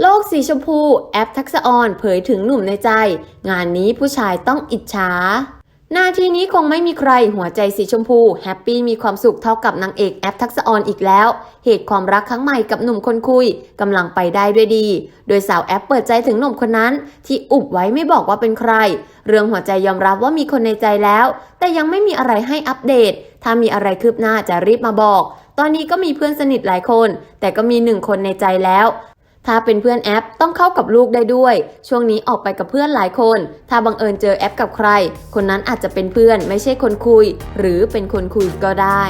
โลกสีชมพูแอปทักษะออนเผยถึงหนุ่มในใจ งานนี้ผู้ชายต้องอิจฉาหน้าที่นี้คงไม่มีใครหัวใจสีชมพูแฮปปี้มีความสุขเท่ากับนางเอกแอปทักษะออนอีกแล้ว เหตุความรักครั้งใหม่กับหนุ่มคนคุยกำลังไปได้ด้วยดี โดยสาวแอปเปิดใจถึงหนุ่มคนนั้น ที่อุบไว้ไม่บอกว่าเป็นใคร เรื่องหัวใจยอมรับว่ามีคนในใจแล้ว แต่ยังไม่มีอะไรให้อัปเดต ถ้ามีอะไรคืบหน้าจะรีบมาบอก ตอนนี้ก็มีเพื่อนสนิทหลายคน แต่ก็มีหนึ่งคนในใจแล้ว ถ้าเป็นเพื่อนแอปต้องเข้ากับลูกได้ด้วย ช่วงนี้ออกไปกับเพื่อนหลายคน ถ้าบังเอิญเจอแอปกับใคร คนนั้นอาจจะเป็นเพื่อนไม่ใช่คนคุย หรือเป็นคนคุยก็ได้